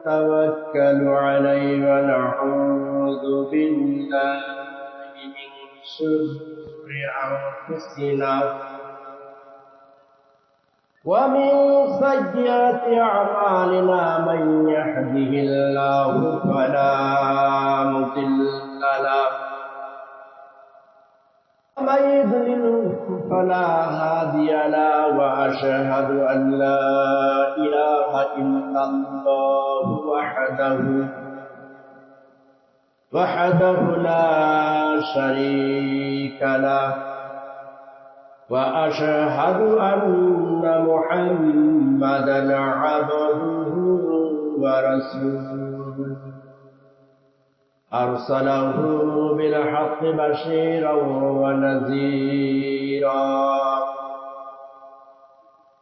نتوكل عليه ونعوذ بالله من شرور أنفسنا ومن سيئات أعمالنا من يهده الله فلا مضل ومن يضلل فلا هادي له وأشهد أن لا إله إلا الله وحده وحده لا شريك له وأشهد أن محمدا عبده ورسوله. أرسله بالحق بشيرا ونذيرا.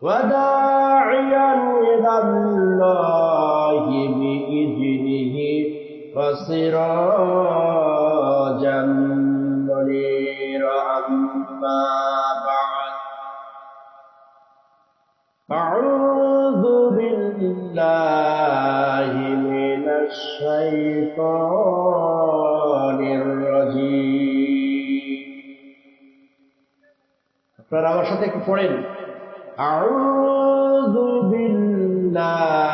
وداعيا إلى الله بإذنه وسراجا منيرا. أما بعد أعوذ بالله الشيطان الرجيم আপনারা আমার সাথে একটু পড়েন أعوذ بالله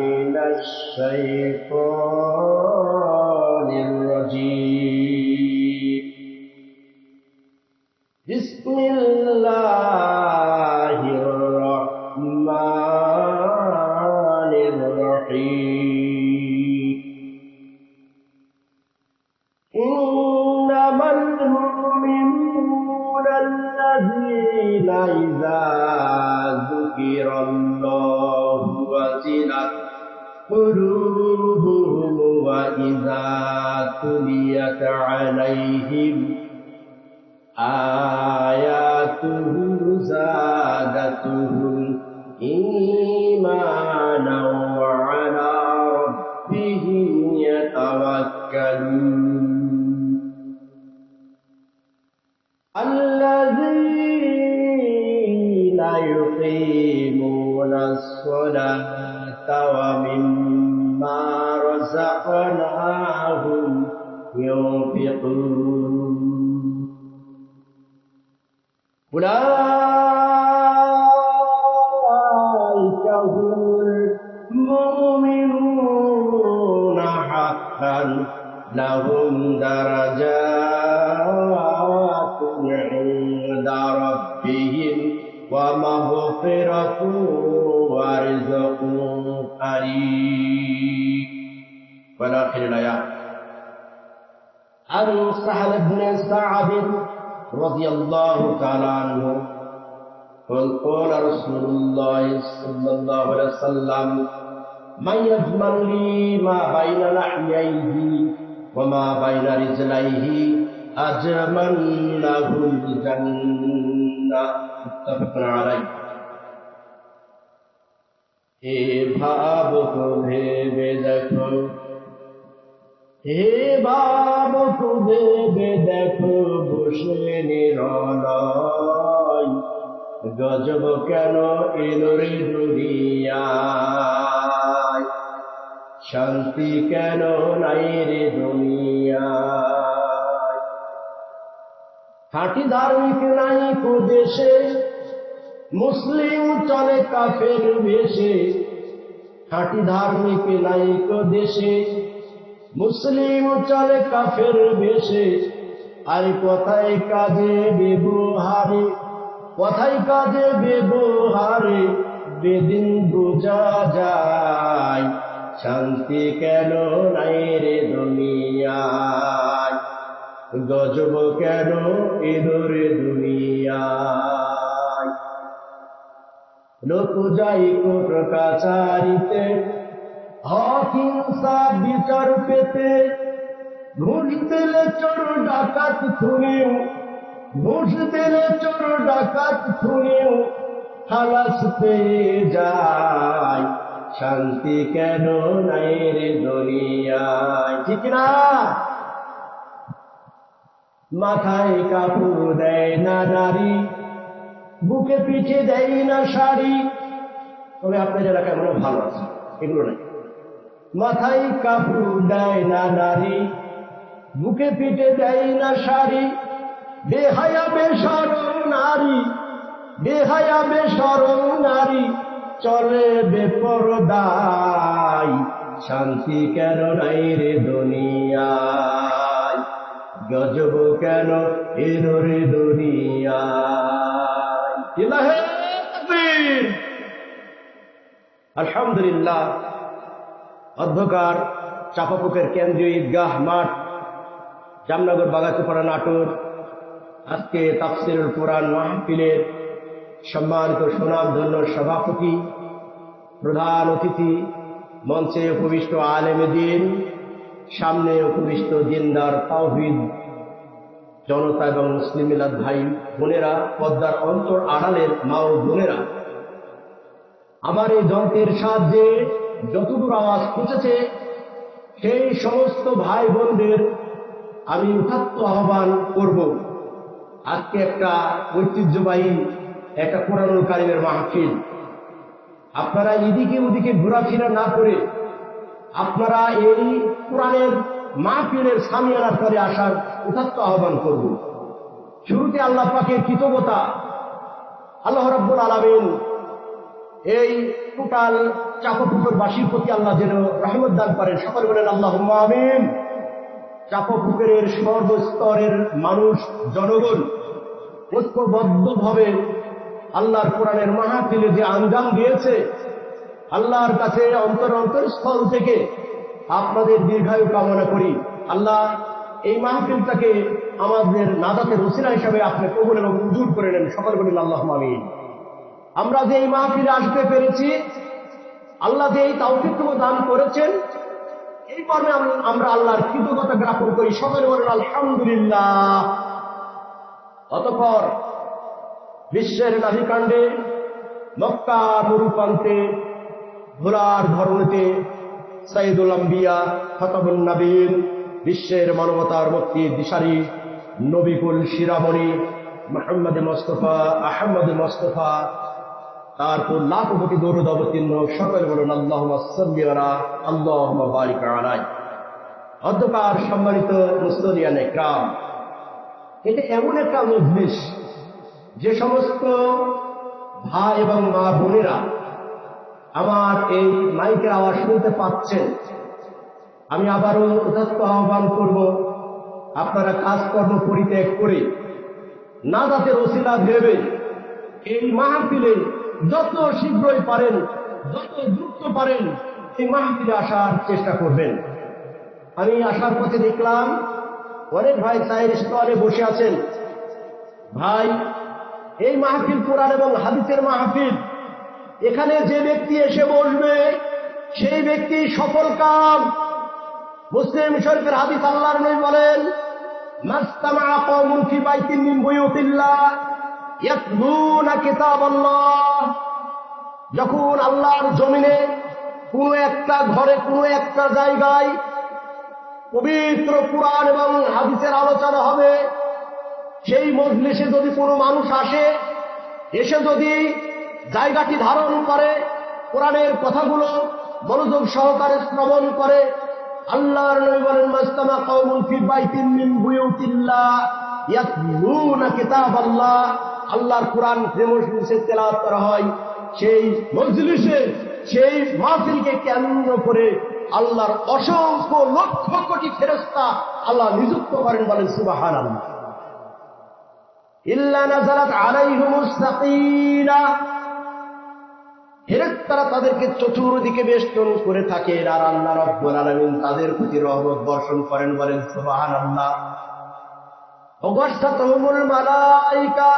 من الشيطان الآيات عن سهل بن سعد رضي الله تعالى عنه قل قال رسول الله صلى الله عليه وسلم من يضمن لي ما بين لحييه وما بين رجليه أجمل له الجنة. متفق عليه. হে ভাবক ভেবে দেখো হে ভাবক ভেবে দেখো বসে নিরলয়। গজব কেন এলো রে শান্তি কেন নাই রে দুনিয়ায়? খাঁটি ধার্মিক নাই দেশে মুসলিম চলে কাফের বেশে, খাঁটি ধার্মিক নাই কো দেশে। মুসলিম চলে কাফের বেশে আর কথায় কাজে ব্যবহারে, কথায় কাজে ব্যবহারে বেদিন বোঝা যায়, শান্তি কেন নাই রে দুনিয়ায়? গজব কেন এদরে রে দুনিয়ায়? লোক যাই কোট কাছারিতে অহিংসা বিচার পেতে ঘুষ দিলে চোর ডাকাত খুনেও ঘুষ দিলে চোর ডাকাত খুনেও খালাস পেয়ে যায়। শান্তি কেন নাই রে দুনিয়ায়? ঠিক না মাথায় কাপড় দেয় না নারী বুকে পিঠে দেয় না শাড়ি। তবে আপনাদের এলাকায় মনে হয় ভালো আছে, এগুলো নাই। মাথায় কাপড় দেয় না নারী, বুকে পিঠে দেয় না শাড়ি। বেহায়া বেসরম নারী, বেহায়া বেসরম নারী, চলে বেপরদায়। শান্তি কেন নাই রে দুনিয়ায়? গজব কেন এলো রে তাকবীর। আলহামদুলিল্লাহ অধ্যকার চাপাপুকের কেন্দ্রীয় ঈদগাহ মাঠ, জামনগর বাগাতিপাড়া নাটোর, আজকে তাফসিরুল কোরআন মাহফিলের সম্মানিত সুনামধন্য সভাপতি, প্রধান অতিথি, মঞ্চে উপবিষ্ট আলেমে দিন, সামনে উপবিষ্ট দিনদার তাওহিদ জনতা এবং মুসলিম মিলাদ ভাই বোনেরা, পদ্মার অন্তর আড়ালের মা ও বোনেরা, আমার এই যন্ত্রের সাহায্যে যতদূর আওয়াজ পৌঁছেছে, সেই সমস্ত ভাই বোনদের আমি উঠাত্ত আহ্বান করব। আজকে একটা ঐতিহ্যবাহী, একটা কোরআনুল কারিমের মাহফিল। আপনারা এদিকে ওদিকে ঘোরাফেরা না করে আপনারা এই কোরআনের মাহফিলের সামিয়ানার পরে আসার উঠাত্ত আহ্বান করব। শুরুতে আল্লাহ পাকের কৃতজ্ঞতা, আল্লাহ রব্বুল আলমিন এই টোটাল চাপপুকুর বাসীর প্রতি আল্লাহ যেন রহমত দান করেন। সকলে বলেন আল্লাহ আমিন। চাপপুকুরের সর্বস্তরের মানুষ, জনগণ ঐক্যবদ্ধভাবে আল্লাহর কোরআনের মাহফিলে যে আঞ্জাম দিয়েছে, আল্লাহর কাছে অন্তর অন্তরস্থল থেকে আপনাদের দীর্ঘায়ু কামনা করি। আল্লাহ এই মাহফিলটাকে আমাদের নাদাতের রসিনা হিসাবে আপনি কবুল এবং উজুর করে নেন। সকল বলেন আল্লাহ আমিন। আমরা যে এই মাহফিলে আসতে পেরেছি, আল্লাহ যে এই তাওফিকটুকু দান করেছেন, এই আম- আমরা আল্লাহর কৃতজ্ঞতা জ্ঞাপন করি। সকলে বলেন, আলহামদুলিল্লাহ। অতঃপর বিশ্বের নাভিকাণ্ডে মক্কা মরুপ্রান্তে ঘোড়ার ধরনেতে সাইদুল আম্বিয়া ফতাবুল নবীন বিশ্বের মানবতার মুক্তির দিশারি, নবিকুল শিরামণি মোহাম্মদ মোস্তফা আহমদ মোস্তফা। তারপর লাখ কোটি দৌড় অবতীর্ণ, সকল বলুন আল্লাহ আল্লাহ অধ্যকার সম্মানিত মুস্তরিয়ান একরাম এটা এমন একটা মজলিস, যে সমস্ত ভাই এবং মা বোনেরা আমার এই মাইকের আওয়াজ শুনতে পাচ্ছেন। আমি আবারও উদাত্ত আহ্বান করব, আপনারা কাজকর্ম পরিত্যাগ করে না যাতে রসিলা ভেবে এই মাহফিলে যত শীঘ্রই পারেন, যত দ্রুত পারেন, এই মাহফিলে আসার চেষ্টা করবেন। আমি আসার পথে দেখলাম অনেক ভাই চায়ের স্তরে বসে আছেন। ভাই, এই মাহফিল কোরআন এবং হাদিসের মাহফিল এখানে যে ব্যক্তি এসে বসবে, সেই ব্যক্তি সফল কাম মুসলিম শরীফের হাদিস আল্লাহর নবী বলেন যখন আল্লাহর জমিনে কোনো একটা ঘরে কোনো একটা জায়গায় পবিত্র কোরআন এবং হাদিসের আলোচনা হবে, সেই মজলিসে যদি কোনো মানুষ আসে, এসে যদি জায়গাটি ধারণ করে, কোরআনের কথাগুলো মনোযোগ সহকারে শ্রবণ করে। আল্লাহর নবী বলেন, মাস্তামা ফি বাইতিন মিন বুয়ুতিল্লাহ ইয়াতলুনা কিতাবাল্লাহ। আল্লাহর কোরআন যে তেলাওয়াত করা হয়। সেই মজলিসে, সেই মাহফিলকে কেন্দ্র করে আল্লাহর অসংখ্য লক্ষ কোটি ফেরেস্তা আল্লাহ নিযুক্ত করেন বলেন, সুবহানাল্লাহ। ইল্লা নাজালাত আলাইহিমুস সাকিনা ফেরেস্তারা তাদেরকে চতুর্দিকে বেষ্টন করে থাকে। আর আল্লাহ রব্বুল আলামিন তাদের প্রতি রহমত বর্ষণ করেন, বলেন মালাইকা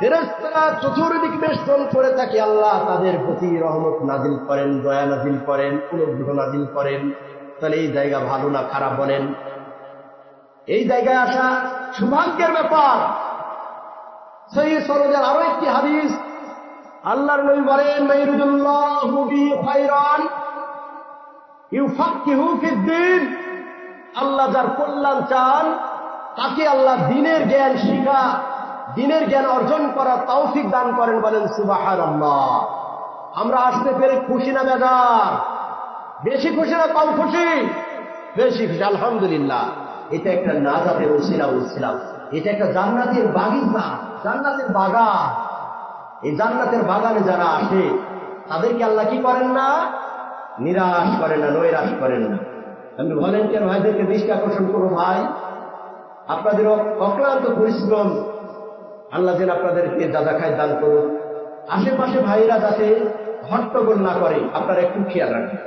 ফেরেস্তারা চতুর্দিকে বেষ্টন করে থাকে। আল্লাহ তাদের প্রতি রহমত নাজিল করেন, দয়া নাজিল করেন, অনুগ্রহ নাজিল করেন। তাহলে এই জায়গা ভালো না খারাপ বলেন? এই জায়গায় আসা সৌভাগ্যের ব্যাপার। সেই সরোজের আরও একটি হাদিস আল্লাহর নবী বলেন মাইরুদুল্লাহু বি খায়রান ইউফাক্কিহু ফিদ্দিন। আল্লাহ যার কল্যাণ চান, তাকে আল্লাহ দিনের জ্ঞান শিখা, দিনের জ্ঞান অর্জন করার তৌফিক দান করেন, বলেন সুবাহান আল্লাহ আমরা আসতে পেরে খুশি না, বেজার? বেশি খুশি না, কম খুশি? বেশি খুশি, আলহামদুলিল্লাহ। এটা একটা নাজাতের ওসিলা বলছিলাম এটা একটা জান্নাতের বাগিচা, জান্নাতের বাগান। এই জান্নাতের বাগানে যারা আসে, তাদেরকে আল্লাহ কি করেন না? নিরাশ করেন না, নৈরাশ করেন না। আমি ভলেন্টিয়ার ভাইদেরকে দৃষ্টি আকর্ষণ করব, ভাই। আপনাদের অক্লান্ত পরিশ্রম। আল্লাহ যেন আপনাদেরকে দাদা খায় দান করুন আশেপাশে ভাইরা যাতে হট্টগোল না করে, আপনারা একটু খেয়াল রাখেন।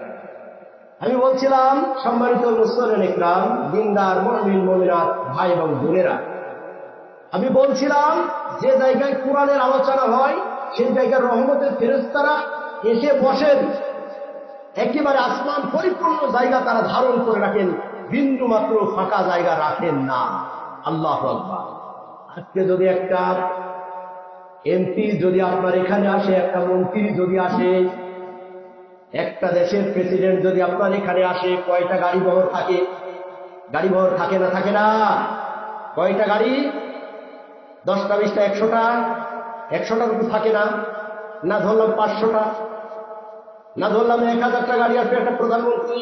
আমি বলছিলাম, সম্মানিত মুসলিম ইকরাম দিনদার, মমিন, মমিনাত, ভাই এবং বোনেরা আমি বলছিলাম, যে জায়গায় কোরআনের আলোচনা হয়, সেই জায়গায় রহমতের ফেরেস্তারা এসে বসেন। একেবারে আসমান পরিপূর্ণ জায়গা তারা ধারণ করে রাখেন, বিন্দু মাত্র ফাঁকা জায়গা রাখেন না। আল্লাহ আজকে যদি একটা এমপি যদি আপনার এখানে আসে, একটা মন্ত্রী যদি আসে, একটা দেশের প্রেসিডেন্ট যদি আপনার এখানে আসে, কয়টা গাড়ি বহর থাকে? গাড়ি বহর থাকে না থাকে না। কয়টা গাড়ি? দশটা বিশটা একশোটা একশোটা কিন্তু থাকে না। না ধরলাম পাঁচশোটা, না ধরলাম এক হাজারটা গাড়ি আসবে একটা প্রধানমন্ত্রী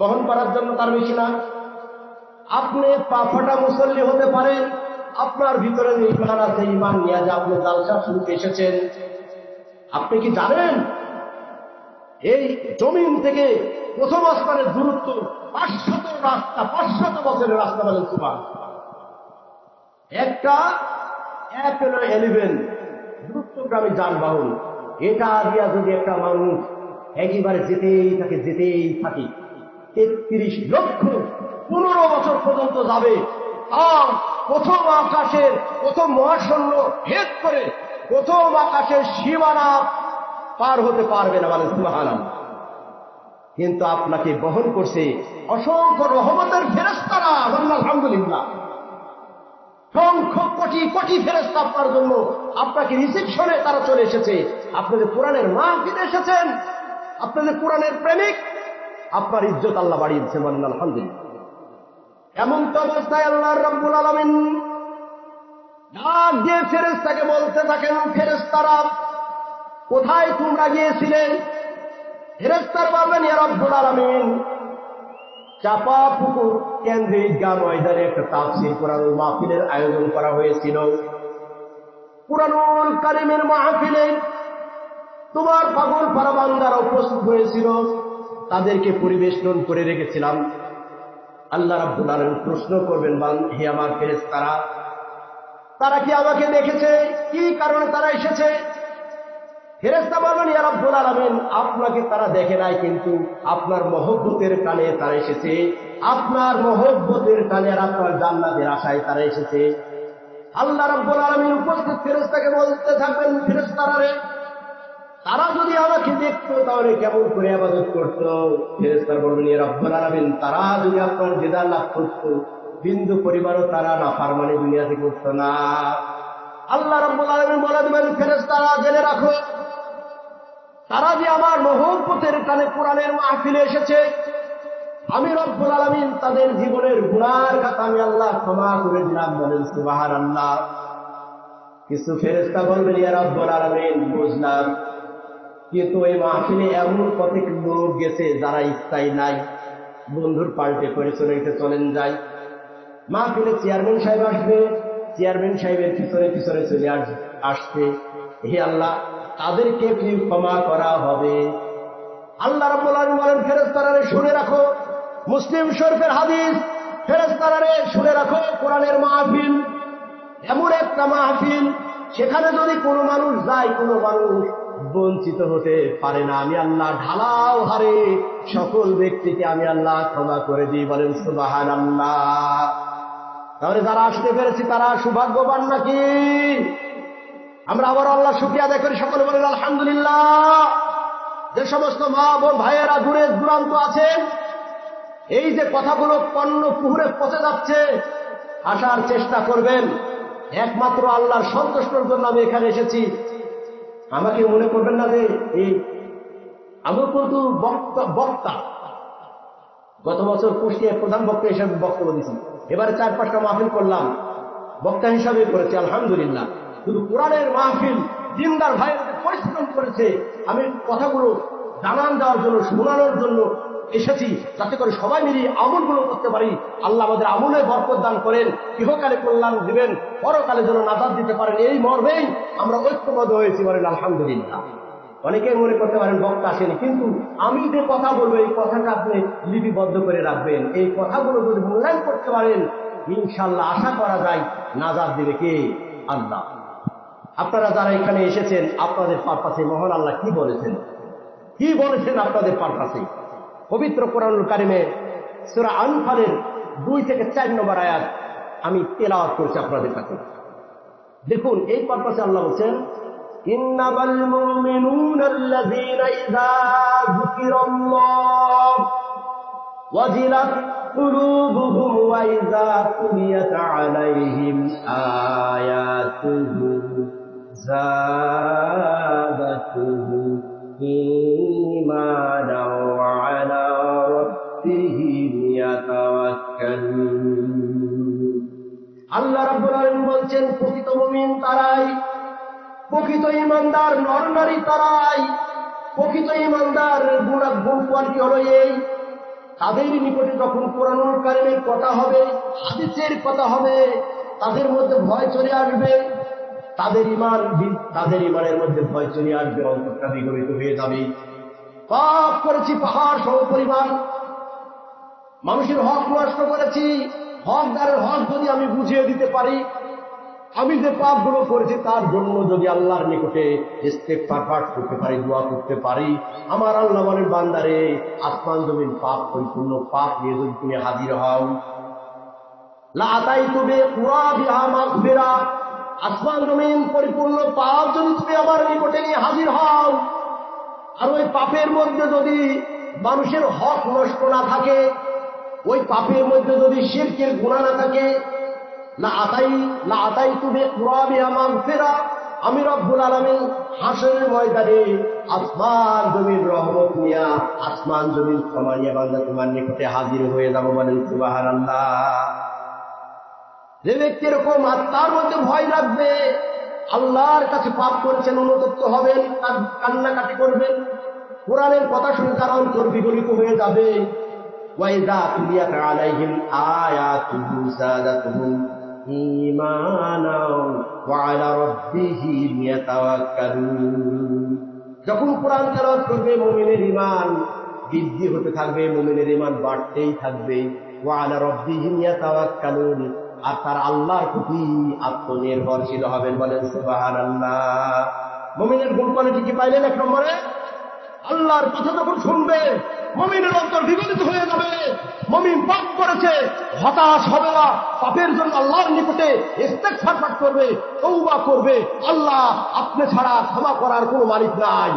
বহন করার জন্য তার বেশি না। আপনি পাফাটা মুসল্লি হতে পারেন, আপনার ভিতরে ইমান আছে, ইমান নিয়ে যে আপনি জালসা শুরুতে এসেছেন, আপনি কি জানেন? এই জমিন থেকে প্রথম আসমানের দূরত্ব পাঁচশত রাস্তা, পাঁচশত বছরের রাস্তা বলেন সুমান একটা, এক হলো এলিভেন দ্রুতগ্রামী যানবাহন। এটা দিয়া যদি একটা মানুষ একেবারে যেতেই থাকে যেতেই থাকে, তেত্রিশ লক্ষ পনেরো বছর পর্যন্ত যাবে, আর প্রথম আকাশের, প্রথম মহাশূন্য ভেদ করে প্রথম আকাশের সীমানা পার হতে পারবে না মানে সুহানাম কিন্তু আপনাকে বহন করছে অসংখ্য রহমতের ফেরস্তারা আলহামদুলিল্লাহ। সংখ্য কোটি কোটি ফেরস্তা আপনার জন্য আপনাকে রিসেপশনে তারা চলে এসেছে। আপনাদের কোরআনের মা ফিরে এসেছেন। আপনাদের কোরআনের প্রেমিক। আপনার ইজ্জত আল্লাহ বাড়িয়েছে বলেন আলহামদুলিল্লাহ। এমন তো অবস্থায় আল্লাহ রব্বুল আলমিন ডাক দিয়ে ফেরেস্তাকে বলতে থাকেন ফেরেস্তারা কোথায় তোমরা গিয়েছিলেন ফেরেস্তার বলবেন রব্বুল আলমিন চাপা পুকুর কেন্দ্রে ঈদগাহ ময়দানে একটা তাফসির কোরআনুল মাহফিলের আয়োজন করা হয়েছিল। কোরআনুল কারিমের মাহফিলে তোমার পাগল পারাবান্দারা উপস্থিত হয়েছিল। তাদেরকে পরিবেশন করে রেখেছিলাম। আল্লাহ রাব্বুল আলামিন প্রশ্ন করবেন, বান, হে আমার ফেরেস তারা তারা কি আমাকে দেখেছে? কি কারণে তারা এসেছে? ফেরেস্তা বলবেন ইয়া রাব্বুল আলামিন, আপনাকে তারা দেখে নাই, কিন্তু আপনার মহব্বতের টানে তারা এসেছে। আপনার মহব্বতের টানে আর আপনার জান্নাতের আশায় তারা এসেছে। আল্লাহ রাব্বুল আলামিন উপস্থিত ফেরেস্তাকে বলতে থাকবেন ফেরেস্তারা রে, তারা যদি আমাকে দেখতো, তাহলে কেমন করে আবাদত করতো? ফেরেস্তার বলবেন ইয়া রাব্বুল আলামিন, তারা যদি আপনার দিদার লাভ করতো, বিন্দু পরিবারও তারা না ফারমানি দুনিয়াতে করতো না। আল্লাহ রাব্বুল আলামিন বলে দেবেন ফেরেস্তারা জেনে রাখো তারা যে আমার মহব্বতের কানে কোরআনের মাহফিলে এসেছে, আমি রব্বুল আলমিন তাদের জীবনের গুণার কথা আমি আল্লাহ ক্ষমা করে দিলাম, বলেন সুবাহার আল্লাহ কিছু ফেরেস্তা বলবেন, ইয়া রব্বুল আলমিন, বুঝলাম। কিন্তু এই মাহফিলে এমন কতক লোক গেছে যারা ইচ্ছাই নাই। বন্ধুর পাল্টে করে চলে গেছে চলেন যায় মাহফিলে চেয়ারম্যান সাহেব আসবে, চেয়ারম্যান সাহেবের পিছনে পিছনে চলে আসছে। হে আল্লাহ তাদেরকে ক্ষমা করা হবে। আল্লাহ রাব্বুল আলামিন বলেন ফেরেশতারে শুনে রাখো। মুসলিম শরীফের হাদিস ফেরেশতারে শুনে রাখো, কোরআনের মাহফিল। এমন একটা মাহফিল, সেখানে যদি কোনো মানুষ যায়, কোনো মানুষ বঞ্চিত হতে পারে না। আমি আল্লাহ ঢালাও হারে সকল ব্যক্তিকে আমি আল্লাহ ক্ষমা করে দিই, বলেন সুবাহান আল্লাহ তাহলে যারা আসতে পেরেছি, তারা সৌভাগ্যবান নাকি? আমরা আবার আল্লাহ শুক্রিয়া আদায় করি। সকলে বলেন, আলহামদুলিল্লাহ। যে সমস্ত মা, বোন, ভাইয়েরা দূরে দূরান্ত আছেন, এই যে কথাগুলো পণ্য পুহুরে পচে যাচ্ছে, আসার চেষ্টা করবেন। একমাত্র আল্লাহর সন্তুষ্টর জন্য আমি এখানে এসেছি। আমাকে মনে করবেন না যে এই আমি কিন্তু বক্তা গত বছর কুষ্টিয়ার প্রধান বক্তা হিসাবে বক্তব্য দিয়েছি এবারে চার পাঁচটা মাহফিল করলাম। বক্তা হিসাবে করেছি, আলহামদুলিল্লাহ। শুধু কোরআনের মাহফিল দিনদার ভাইয়ের পরিশ্রম করেছে, আমি কথাগুলো জানান দেওয়ার জন্য, শোনানোর জন্য এসেছি, যাতে করে সবাই মিলিয়ে আমলগুলো করতে পারি। আল্লাহ আমাদের আমলে বরকত দান করেন, ইহকালে কল্যাণ দিবেন, পরকালে যেন নাজাদ দিতে পারেন। এই মর্মেই আমরা ঐক্যবদ্ধ হয়েছি বলেন আলহামদুলিল্লাহ। অনেকেই মনে করতে পারেন, বক্তা আসেনি, কিন্তু আমি যে কথা বলব, এই কথাটা আপনি লিপিবদ্ধ করে রাখবেন। এই কথাগুলো যদি মূল্যায়ন করতে পারেন ইনশাল্লাহ আশা করা যায়, নাজাদ দিবে কে? আল্লাহ। আপনারা যারা এখানে এসেছেন আপনাদের পারপাসে মহান আল্লাহ কি বলেছেন কি বলেছেন আপনাদের পারপাসে পবিত্র কোরআনুল কারিমে সুরা আনফালের দুই থেকে চার নম্বর আয়াত আমি তেলাওয়াত করছি আপনাদের কাছে দেখুন এই পারপাসে আল্লাহ বলছেন إنما المؤمنون الذين إذا ذكر الله وجلت قلوبهم وإذا تليت عليهم آياته زادتهم إيمانا وعلى ربهم يتوكلون আল্লাহ রাব্বুল আলামিন বলছেন প্রকৃত মুমিন তারাই প্রকৃত ইমানদার নরনারী তারাই প্রকৃত ইমানদার গুণা গুণ কোয়ালিটি হলো এই তাদের নিকটে যখন কোরআনুল কারিমের কথা হবে হাদিসের কথা হবে তাদের মধ্যে ভয় চলে আসবে তাদের ইমান তাদের ইমানের মধ্যে ভয় চলে আসবে, অন্তরটা বিগমিত হয়ে যাবে। পাপ করেছি, পাহাড় সহ পরিমাণ মানুষের হক নষ্ট করেছি। হকদারের হক যদি আমি বুঝিয়ে দিতে পারি, আমি যে পাপগুলো করেছি, তার জন্য যদি আল্লাহর নিকটে ইস্তেকফার পাঠ করতে পারি, দোয়া করতে পারি, আমার আল্লাহ বলেন, বান্দারে, আসমান জমিন পাপ, পরিপূর্ণ পাপ নিয়ে যদি তুমি হাজির হও। লাতাই তুমি পুরা বিহা মাগফিরা। আসমান জমিন পরিপূর্ণ পাপ যদি তুমি আমার নিকটে নিয়ে হাজির হও, আর ওই পাপের মধ্যে যদি মানুষের হক নষ্ট না থাকে, ওই পাপের মধ্যে যদি শিরকের গুণা না থাকে না আতাই না আতাই তুমি কুরাবি আমার ফেরা, আমি রব্বুল আলমী হাসনের ময়দানে আসমান জমির রহমত নিয়া, আসমান জমির ক্ষমা নিয়ে বান্দা তোমার নিকটে হাজির হয়ে যাব বলেন সুবাহার আল্লাহ যে ব্যক্তি এরকম আত্মার মধ্যে ভয় রাখবে, আল্লাহর কাছে পাপ করেছেন, অনুতপ্ত হবেন, তার কান্নাকাটি করবেন, কোরআনের কথা শুনে তার অন্তর বিগলিত হয়ে যাবে। যখন কোরআন তেলাওয়াত করবে, মোমেনের ইমান বৃদ্ধি হতে থাকবে, মোমেনের ইমান বাড়তেই থাকবে। ওয়া নিয়ে রাব্বিহিম কালুন আর তার আল্লাহর প্রতি আত্মনির্ভরশীল হবেন বলেন, সুবহানাল্লাহ। মুমিনের গুণ কোয়ালিটি কি পাইলেন এক নম্বরে? আল্লাহর কথা যখন শুনবে মমিনের অন্তর বিগলিত হয়ে যাবে। মমিন পাপ করেছে, হতাশ হবে না। পাপের জন্য আল্লাহর নিকটে ইস্তেকফার পাঠ করবে তৌবা করবে। আল্লাহ আপনি ছাড়া ক্ষমা করার কোনো মালিক নাই।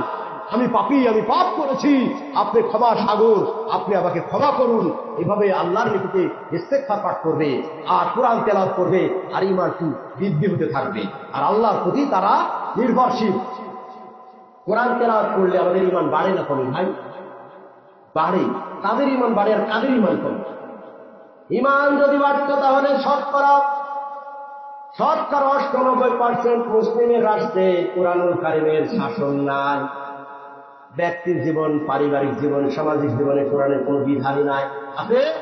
আমি পাপি, আমি পাপ করেছি। আপনি ক্ষমা সাগর, আপনি আমাকে ক্ষমা করুন। এভাবে আল্লাহর নিকটে ইস্তেকফার পাঠ করবে, আর কোরআন তেলাওয়াত করবে, আর ইমানটি বৃদ্ধি হতে থাকবে। আর আল্লাহর প্রতি তারা নির্ভরশীল। কোরআন তেলাওয়াত করলে আমাদের ইমান বাড়ে না কমে? ভাই, বাড়ে। তাদের ইমান বাড়ে আর কাদের ইমান কমে? ইমান যদি বাড়ত তাহলে শতকরা শতকরা অষ্টানব্বই পার্সেন্ট মুসলিমের রাষ্ট্রে কোরআনুল কারিমের শাসন নাই। ব্যক্তির জীবন, পারিবারিক জীবন, সামাজিক জীবনে কোরআনের কোনো বিধানই নাই। আছে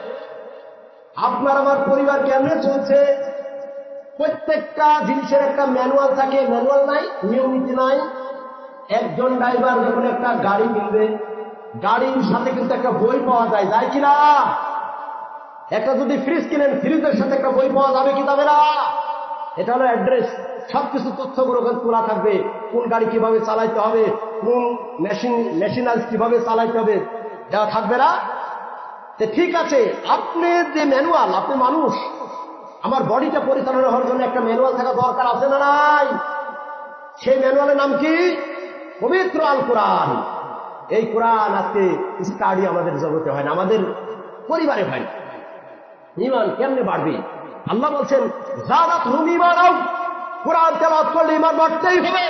আপনার, আমার পরিবার কেমনে চলছে? প্রত্যেকটা জিনিসের একটা ম্যানুয়াল থাকে, ম্যানুয়াল নাই নিয়ম নীতি নাই। একজন ড্রাইভার যখন একটা গাড়ি কিনবে, গাড়ির সাথে কিন্তু একটা বই পাওয়া যায় যায় কিনা? একটা যদি ফ্রিজ কিনেন, ফ্রিজের সাথে একটা বই পাওয়া যাবে কি যাবে না? এটা হলো অ্যাড্রেস। সবকিছু তথ্যগুলো তোলা থাকবে। কোন গাড়ি কীভাবে চালাইতে হবে, কোন মেশিন মেশিনাল কীভাবে চালাইতে হবে, দেওয়া থাকবে না। তো ঠিক আছে, আপনি যে ম্যানুয়াল, আপনি মানুষ, আমার বডিটা পরিচালনা হওয়ার জন্য একটা ম্যানুয়াল থাকা দরকার আছে না নাই? সেই ম্যানুয়ালের নাম কি? পবিত্র আল কোরআন। এই কোরআন আজকে স্টাডি আমাদের জগতে হয় না, আমাদের পরিবারে হয় ইমান কেমনে বাড়বে? আল্লাহ বলছেন যারা তুমি আও কোরআন তেলাওয়াত করলে ইমান বাড়তেই হবে।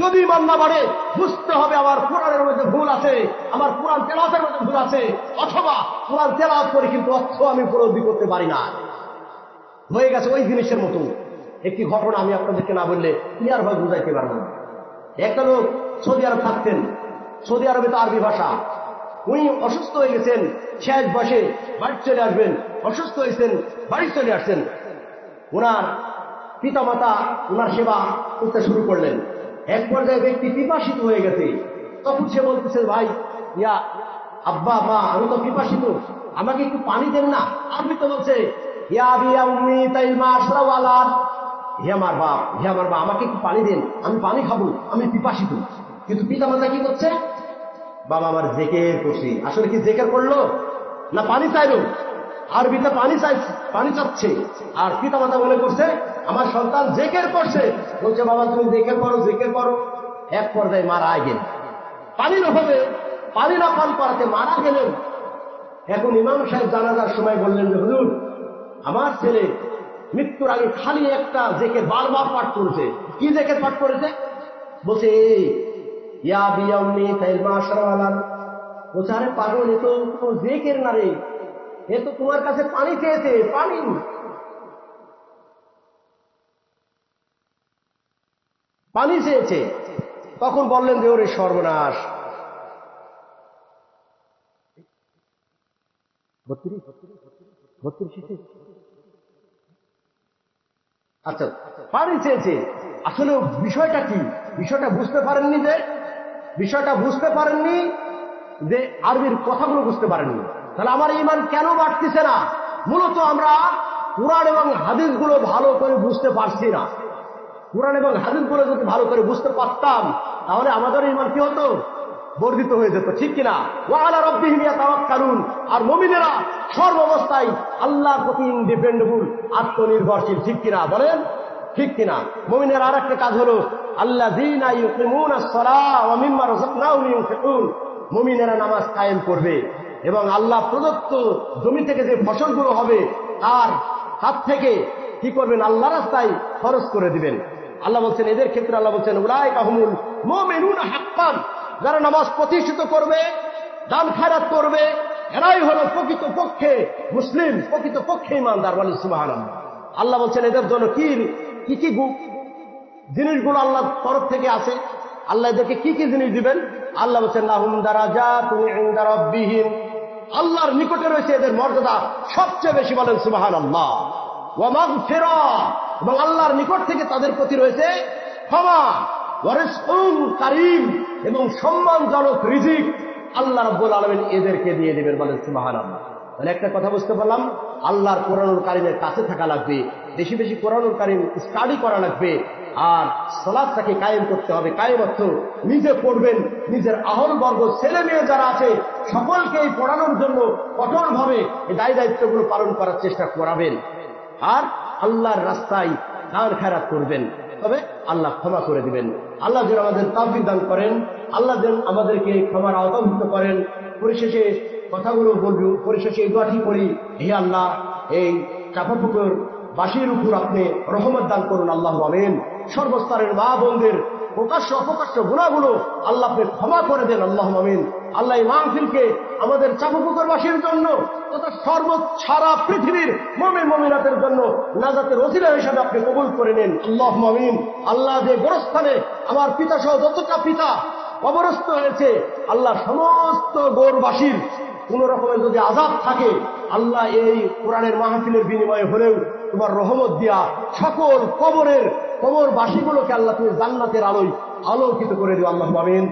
যদি ইমান না বাড়ে, বুঝতে হবে আমার কোরআনের মধ্যে ভুল আছে, আমার কোরআন তেলাওয়াতের মধ্যে ভুল আছে, অথবা কোরআন তেলাওয়াত করে কিন্তু অর্থ আমি উপলব্ধি করতে পারি না। হয়ে গেছে ওই জিনিসের মতো। একটি ঘটনা আমি আপনাদেরকে না বললে ক্লিয়ার ভাবে বুঝাইতে পারব একটা লোক সৌদি আরব থাকতেন। সৌদি আরবে তো আরবি ভাষা। উনি অসুস্থ হয়ে গেছেন, শেষ বসে বাড়ি চলে আসবেন। অসুস্থ হয়েছেন, বাড়ি চলে আসছেন। ওনার পিতামাতা ওনার সেবা করতে শুরু করলেন। এক পর্যায়ে ব্যক্তি পিপাসিত হয়ে গেছে। তখন সে বলতেছে, ভাই, ইয়া আব্বা, মা, আমি তো পিপাসিত। আমাকে একটু পানি দেন না? আপনি তো বলছে, ইয়া বিয়া উম্মি তাই মা হে আমার বাপ, হে আমার বাপ আমাকে একটু পানি দেন। আমি পানি খাব, আমি পিপাসিত। কিন্তু পিতামাতা কি করছে? বাবা, আমার জেকের করছি আসলে কি জেকের করল? না, পানি চাইলো? আরবিতে পানি চাই, পানি চাচ্ছে। আর পিতামাতা মনে করছে আমার সন্তান জেকের করছে বলছে, বাবা, তুমি জেকের করো জেকের করো এক পর্যায়ে মারা গেল পানির অভাবে পানি না পান করাতে মারা গেলেন। এখন ইমাম সাহেব জানাজার সময় বললেন যে, হুজুর, আমার ছেলে মৃত্যুর আগে খালি একটা জেকে বারবার পাঠ করেছে। কি জেকে পাঠ করেছে? বলছে বলছে, আরে পাগল, এ তো জেকের না রে। এ তো তোমার কাছে পানি চেয়েছে, পানি। পানি চেয়েছে। তখন বললেন যে, ওরে সর্বনাশ। আচ্ছা পানি চেয়েছে। আসলে বিষয়টা কি? বিষয়টা বুঝতে পারেননি যে, বিষয়টা বুঝতে পারেননি যে, আরবির কথাগুলো বুঝতে পারেননি। তাহলে আমার ইমান কেন বাড়তেছে না? মূলত আমরা কোরআন এবং হাদিসগুলো ভালো করে বুঝতে পারছি না। কোরআন এবং হাদিসগুলো যদি ভালো করে বুঝতে পারতাম, তাহলে আমাদের ইমান কি হতো? বর্ধিত হয়ে যেত, ঠিক কিনা? ওয়ালা রব্বিহিনিয়া তাওয়াক কারুন আর মমিনেরা সর্বাবস্থায় আল্লাহর প্রতি ইন্ডিপেন্ডেবল আত্মনির্ভরশীল, ঠিক কিনা? বলেন, ঠিক কিনা? মমিনের আর একটা কাজ হলো আল্লাহ মমিনেরা নামাজ কায়েম করবে এবং আল্লাহ প্রদত্ত জমি থেকে যে ফসলগুলো হবে, তার হাত থেকে কি করবেন? আল্লাহ রাস্তায় খরচ করে দিবেন। আল্লাহ বলছেন, এদের ক্ষেত্রে আল্লাহ বলছেন উলাই কাহমুল মোমেনুন হাক্কান। যারা নামাজ প্রতিষ্ঠিত করবে, দান খারাপ করবে, এরাই হলো প্রকৃত পক্ষে মুসলিম প্রকৃত পক্ষে ইমানদার বলে সুবাহান আল্লাহ বলছেন, এদের জন্য কি কি কি জিনিসগুলো আল্লাহ তরফ থেকে আছে? আল্লাহ এদেরকে কি কি জিনিস দিবেন? আল্লাহ বলছেন, লাহুম দারাজা তুমি আল্লাহর নিকটে রয়েছে এদের মর্যাদা সবচেয়ে বেশি, বলেন সুবাহান আল্লাহ এবং আল্লাহর নিকট থেকে তাদের প্রতি রয়েছে ক্ষমা কারিম এবং সম্মানজনক রিজিক। আল্লাহ রব্বুল আলমিন এদেরকে দিয়ে দেবেন বলেন আল্লাহ মানে একটা কথা বুঝতে পারলাম, আল্লাহর কোরআনুল কারিমের কাছে থাকা লাগবে, বেশি বেশি কোরআনুল কারিম স্টাডি করা লাগবে, আর সলাদটাকে কায়েম করতে হবে। কায়েম অর্থ নিজে পড়বেন, নিজের আহল বর্গ ছেলে মেয়ে যারা আছে সকলকে এই পড়ানোর জন্য কঠোরভাবে এই দায় দায়িত্বগুলো পালন করার চেষ্টা করাবেন। আর আল্লাহর রাস্তায় দান খেরাত করবেন। তবে আল্লাহ ক্ষমা করে দিবেন। আল্লাহ যেন আমাদের তাফিক দান করেন। আল্লাহ যেন আমাদেরকে ক্ষমার আওতাভুক্ত করেন। পরিশেষে কথাগুলো বলব। পরিশেষে দোয়াটি করি হে আল্লাহ, এই চাপাপুকুর বাসির উপর আপনি রহমত দান করুন, আল্লাহ বলেন সর্বস্তরের মা বোনদের প্রকাশ্য অপ্রকাশ্য গুণাগুলো আল্লাহ আপনি ক্ষমা করে দেন, আল্লাহ আমিন। আল্লাহ মাহফিলকে আমাদের চাপাপুকুরবাসীর জন্য তথা সর্ব সারা পৃথিবীর মমিন মমিনাতের জন্য নাজাতের অধীরা হিসাবে আপনি কবুল করে নেন, আল্লাহ মমিন আল্লাহ যে গোরস্থানে আমার পিতা সহ যতটা পিতা অবরস্ত হয়েছে, আল্লাহ সমস্ত গোরবাসীর কোন রকমের যদি আজাদ থাকে, আল্লাহ এই কোরআনের মাহফিলের বিনিময়ে হলেও তোমার রহমত দিয়া সকল কবরের কবরবাসীগুলোকে আল্লাহ তুমি জান্নাতের আলোয় আলোকিত করে দিও, আল্লাহ মামিন